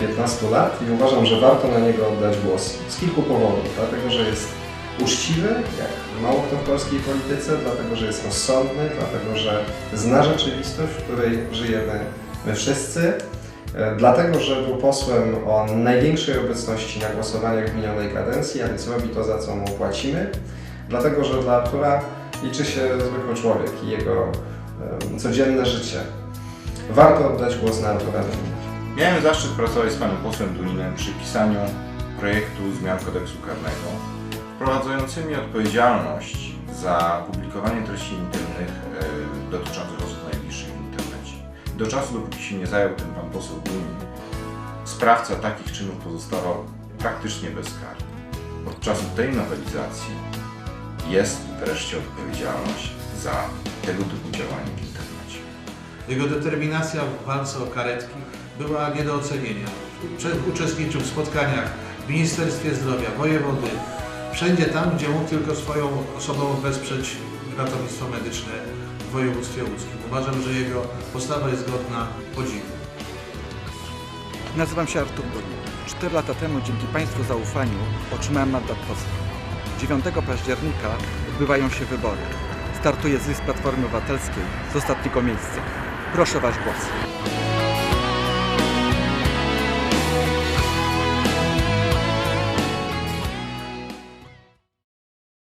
15 lat i uważam, że warto na niego oddać głos z kilku powodów. Dlatego, że jest uczciwy, jak mało kto w polskiej polityce, dlatego, że jest rozsądny, dlatego, że zna rzeczywistość, w której żyjemy my wszyscy, e, dlatego, że był posłem o największej obecności na głosowaniach w minionej kadencji, a więc robi to, za co mu płacimy, dlatego, że dla Artura liczy się zwykły człowiek i jego em, codzienne życie. Warto oddać głos na Artura. Miałem zaszczyt pracować z panem posłem Duninem przy pisaniu projektu zmian kodeksu karnego, wprowadzającymi odpowiedzialność za publikowanie treści intymnych e, dotyczących osób najbliższych w internecie. Do czasu, dopóki się nie zajął tym pan poseł Dunin, sprawca takich czynów pozostawał praktycznie bezkarny. Od czasu tej nowelizacji jest wreszcie odpowiedzialność za tego typu działania w internecie. Jego determinacja w walce o karetki była nie do ocenienia. Ucze- Uczestniczył w spotkaniach w Ministerstwie Zdrowia, wojewody, wszędzie tam, gdzie mógł tylko swoją osobą wesprzeć ratownictwo medyczne w województwie łódzkim. Uważam, że jego postawa jest godna podziwu. Nazywam się Artur Dunin. Cztery lata temu dzięki Państwu zaufaniu otrzymałem mandat posła. 9 października odbywają się wybory. Startuję z list Platformy Obywatelskiej z ostatniego miejsca. Proszę Wasz głos.